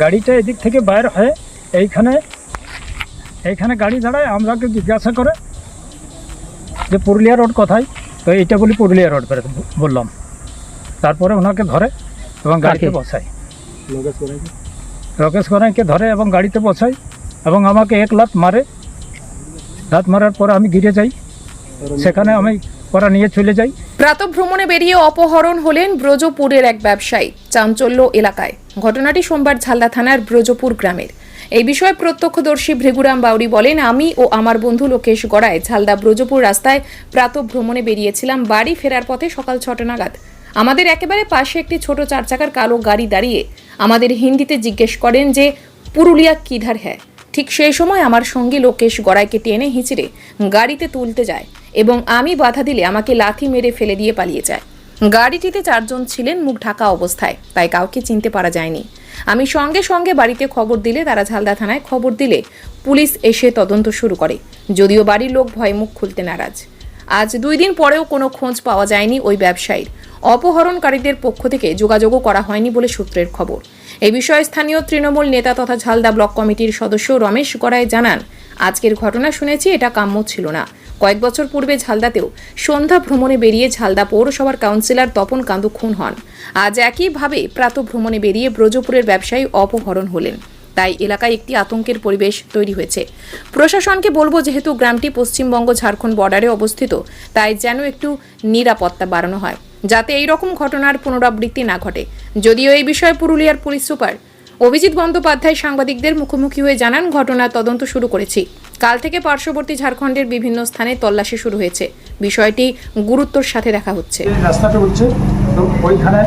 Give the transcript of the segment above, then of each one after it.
গাড়িটা এদিক থেকে বাইর হয়ে এইখানে এইখানে গাড়ি দাঁড়ায় আমরাকে জিজ্ঞাসা করে যে পুরুলিয়া রোড কোথায়? তো এইটা বলি পুরুলিয়া রোড বের বললাম। তারপরে ওনাকে ধরে এবং গাড়িতে? বসায় রকেশ গড়াইকে ধরে এবং গাড়িতে বসায় এবং আমাকে এক লাত মারে। লাত মারার পর আমি গিরে যাই। সেখানে আমি ওরা নিয়ে চলে যাই। প্রাতভ্রমণে বেরিয়ে অপহরণ হলেন ব্রজপুরের এক ব্যবসায়ী চাঞ্চল্য এলাকায়। ঘটনাটি সোমবার ঝালদা থানার ব্রজপুর গ্রামের। এই বিষয়ে প্রত্যক্ষদর্শী ভৃগুরাম বাউরি বলেন, আমি ও আমার বন্ধু লোকেশ গড়ায় ঝালদা ব্রজপুর রাস্তায় প্রাতভ্রমণে বেরিয়েছিলাম। বাড়ি ফেরার পথে সকাল ছটা নাগাদ। আমাদের একেবারে পাশে একটি ছোট চার চাকার কালো গাড়ি দাঁড়িয়ে আমাদের হিন্দিতে জিজ্ঞেস করেন যে, পুরুলিয়া কিধার হ্যায়? ঠিক সেই সময় আমার সঙ্গী লোকেশ গড়াইকে টেনে হিঁচড়ে গাড়িতে তুলতে যায় এবং আমি বাধা দিলে আমাকে লাথি মেরে ফেলে দিয়ে পালিয়ে যায়। গাড়িটিতে চারজন ছিলেন মুখ ঢাকা অবস্থায়, তাই কাউকে চিনতে পারা যায়নি। আমি সঙ্গে সঙ্গে বাড়িতে খবর দিলে তারা ঝালদা থানায় খবর দিলে পুলিশ এসে তদন্ত শুরু করে, যদিও বাড়ির লোক ভয়ে মুখ খুলতে নারাজ। আজ দুই দিন পরেও কোনো খোঁজ পাওয়া যায়নি ওই ব্যবসায়ীর। অপহরণকারীদের পক্ষ থেকে যোগাযোগও করা হয়নি বলে সূত্রের খবর। এই বিষয়ে স্থানীয় তৃণমূল নেতা তথা ঝালদা ব্লক কমিটির সদস্য রমেশ গড়াই জানান, আজকের ঘটনা শুনেছি, এটা কাম্য ছিল না। কয়েক বছর পূর্বে ঝালদাতেও সন্ধ্যা ভ্রমণে বেরিয়ে ঝালদা পৌরসভার কাউন্সিলর তপন কান্দু খুন হন। আজ একইভাবে প্রাত ভ্রমণে বেরিয়ে ব্রজপুরের ব্যবসায়ী অপহরণ হলেন। তাই এলাকায় একটি আতঙ্কের পরিবেশ তৈরি হয়েছে। প্রশাসনকে বলব, যেহেতু গ্রামটি পশ্চিমবঙ্গ ঝাড়খণ্ড বর্ডারে অবস্থিত, তাই যেন একটু নিরাপত্তা বাড়ানো হয়। যাতে এই রকম ঘটনার পুনরাবৃত্তি না ঘটে। যদিও এই বিষয়ে পুরুলিয়ার পুলিশ সুপার অভিজিৎ বন্দ্যোপাধ্যায় সাংবাদিকদের মুখোমুখি হয়ে জানান ঘটনার তদন্ত শুরু করেছি। কাল থেকে পার্শ্ববর্তী ঝাড়খণ্ডের বিভিন্ন স্থানে তল্লাশি শুরু হয়েছে। বিষয়টি গুরুত্বর সাথে দেখা হচ্ছে। রাস্তাটা তো ওইখানে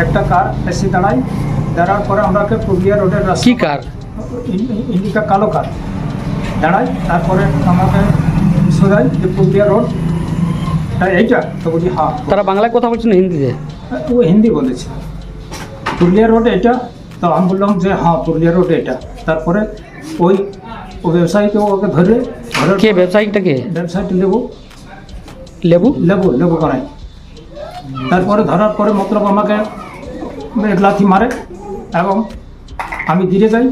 একটা কার এসে দাঁড়াই দাঁড়ার পরে আমরাকে পুরুলিয়া রোডের রাস্তা কি কার? ইন- ইন- ইন্ডিকা কালো কার। দাঁড়াই তারপরে আমাকে শোধাই যে পুরুলিয়া রোড তা এইটা তো হ্যাঁ তারা বাংলায় কথা বলছেন না হিন্দিতে? ও হিন্দি বলেছে। পুরুলিয়া রোড এটা তো আমি বললাম যে হ্যাঁ পুরুলিয়া রোড এটা। তারপরে ওই ও ব্যবসায়ীকে ওকে ধরে ধরে কে ব্যবসায়িকটা কে? ব্যবসায়ীটা লেবু। লেবু? লেবু লেবু করাই তারপরে ধরার পরে মতলব আমাকে লাথি মারে এবং আমি গিরে যাই।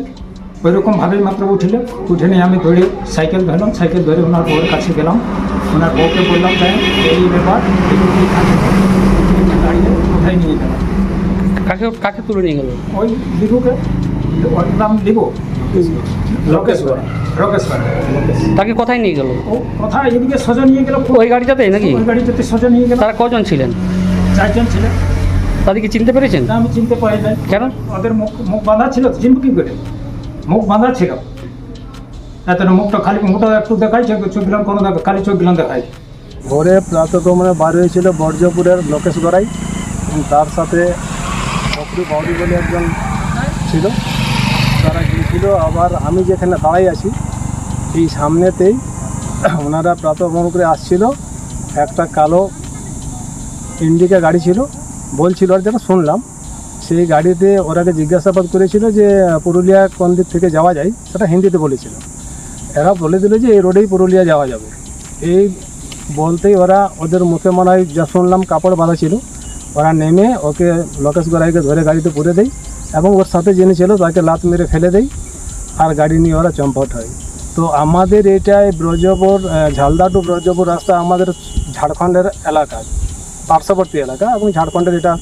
ওই রকমভাবেই মাত্র উঠলে। উঠে নিয়ে আমি ধরে সাইকেল ধরলাম সাইকেল ধরে ওনার বউয়ের কাছে গেলাম। ওনার বউকে বললাম যে এই ব্যাপার? দাঁড়িয়ে কোথায় নিয়ে গেলাম কাকে কাকে তুলে নিয়ে গেল? ওই লিবুকে ওর নাম রকেশ্বর। তাকে কোথায় নিয়ে গেল? ও কোথায়? এদিকে সোজা নিয়ে গেল ওই গাড়িটাতে নাকি? ওই গাড়িটাতে সোজা নিয়ে গেল। তারা কজন ছিলেন? চারজন ছিলেন। তাদেরকে চিনতে পেরেছেন? আমি চিনতে পারি নাই। কেন? ওদের মুখ মুখ বাঁধা ছিল চিনব কি করে? মুখ বাঁধা ছিল এত মুখটা খালি মুখটা একটু দেখাই চোখ চোখগুলাম কোনো খালি চোখগুলাম দেখাই। ভোরে প্রাতঃক্রমণে বার হয়েছিল বর্জপুরের লোকেশ গড়াই তার সাথে ফকরু বাউরি বলে একজন ছিল। তারা গিয়েছিল, আবার আমি যেখানে দাঁড়াই আছি, এই সামনেতেই ওনারা প্রাতঃভ্রমণ করে আসছিল। একটা কালো ইন্ডিকা গাড়ি ছিল। বলছিল আর যেটা শুনলাম। সেই গাড়িতে ওরাকে জিজ্ঞাসাবাদ করেছিল যে, পুরুলিয়া কোন দিক থেকে যাওয়া যায়? সেটা হিন্দিতে বলেছিল। এরা বলে দিল যে, এই রোডেই পুরুলিয়া যাওয়া যাবে। এই বলতেই ওরা ওদের মুখে মনে হয় যা শুনলাম, কাপড় বাঁধা ছিল। ওরা নেমে ওকে লোকেশ গড়াইকে ধরে গাড়িতে পুরে দেয় এবং ওর সাথে যিনি ছিল তাকে লাত মেরে ফেলে দেয় আর গাড়ি নিয়ে ওরা চম্পট হয়। তো আমাদের এটাই ব্রজপুর ঝালদা টু ব্রজপুর রাস্তা আমাদের ঝাড়খণ্ডের এলাকা, পার্শ্ববর্তী এলাকা এবং ঝাড়খণ্ডের এটা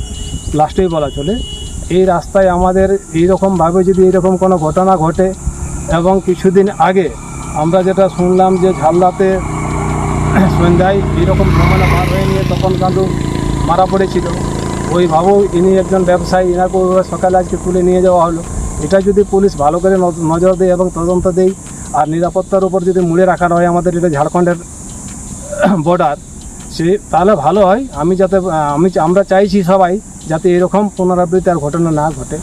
লাস্টেই বলা চলে। এই রাস্তায় আমাদের এইরকমভাবে যদি এরকম কোনো ঘটনা ঘটে এবং কিছুদিন আগে আমরা যেটা শুনলাম যে ঝালদাতে সন্ধ্যায় এইরকম ভ্রমণে বার হয়ে নিয়ে তখন কান্দু মারা পড়েছিল। ওই ভাবো ইনি একজন ব্যবসায়ী এনাকে ওইভাবে সকালে আজকে তুলে নিয়ে যাওয়া হলো। এটা যদি পুলিশ ভালো করে নজর দেয় এবং তদন্ত দেয়, আর নিরাপত্তার উপর যদি মুড়ে রাখানো হয় আমাদের এটা ঝাড়খণ্ডের বর্ডার সে তাহলে ভালো হয়। আমি যাতে আমি আমরা চাইছি সবাই যাতে এরকম পুনরাবৃত্তি আর ঘটনা না ঘটে।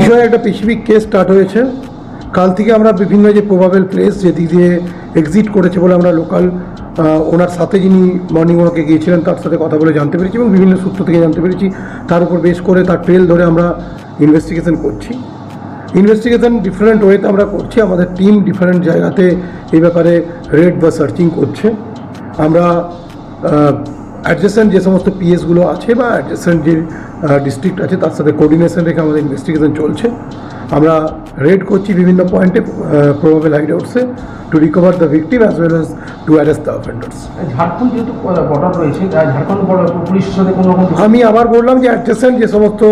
বিষয়ে একটা স্পেসিফিক কেস স্টার্ট হয়েছে। কাল থেকে আমরা বিভিন্ন যে প্রবাবেল প্লেস যেদিক দিয়ে এক্সিট করেছে বলে আমরা লোকাল ওনার সাথে যিনি মর্নিং ওয়াকে গিয়েছিলেন তার সাথে কথা বলে জানতে পেরেছি এবং বিভিন্ন সূত্র থেকে জানতে পেরেছি। তার উপর বেশ করে তার ট্রেল ধরে আমরা ইনভেস্টিগেশন করছি। ইনভেস্টিগেশন ডিফারেন্ট ওয়েতে আমরা করছি। আমাদের টিম ডিফারেন্ট জায়গাতে এই ব্যাপারে রেড বা সার্চিং করছে। আমরা অ্যাডজাসেন্ট যে সমস্ত পিএসগুলো আছে বা অ্যাডজাসেন্ট যে ডিস্ট্রিক্ট আছে তার সাথে কোঅর্ডিনেশন রেখে আমাদের ইনভেস্টিগেশন চলছে। আমরা রেড করছি বিভিন্ন পয়েন্টে probable হাইডআউটসে to recover the victim as well as to arrest the offenders Jharkhand যেহেতু বর্ডার রয়েছে ঝাড়খণ্ড সাথে কোনো রকম আমি আবার বললাম যে অ্যাডজাসেন্ট যে সমস্ত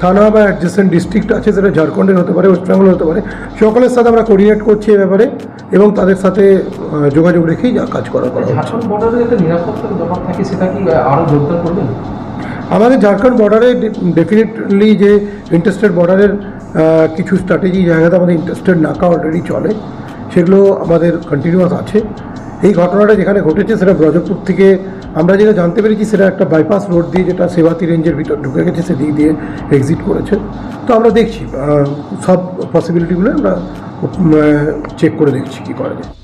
থানা বা অ্যাডজাসেন্ট ডিস্ট্রিক্ট আছে সেটা ঝাড়খণ্ডের হতে পারে ওয়েস্ট বেঙ্গল হতে পারে সকলের সাথে আমরা কোঅর্ডিনেট করছি এ ব্যাপারে এবং তাদের সাথে যোগাযোগ রেখেই যা কাজ করা করা ঝাড়খণ্ড বর্ডারে একটা নিরাপত্তার ব্যাপার থাকে সেটা কি আহ, আরও জোরদার করবেন আমাদের ঝাড়খণ্ড বর্ডারে ডেফিনেটলি যে ইন্টারেস্টেড বর্ডারের কিছু স্ট্র্যাটেজি জায়গাতে আমাদের ইন্টারেস্টেড নাকা অলরেডি চলে, সেগুলো আমাদের কন্টিনিউয়াস আছে। এই ঘটনাটা যেখানে ঘটেছে সেটা ব্রজপুর থেকে আমরা যেটা জানতে পেরেছি সেটা একটা বাইপাস রোড দিয়ে যেটা সেবাতি রেঞ্জের ভিতর ঢুকে গেছে সেদিক দিয়ে এক্সিট করেছে। তো আমরা দেখছি সব পসিবিলিটিগুলো আমরা চেক করে দেখছি কী করা যায়।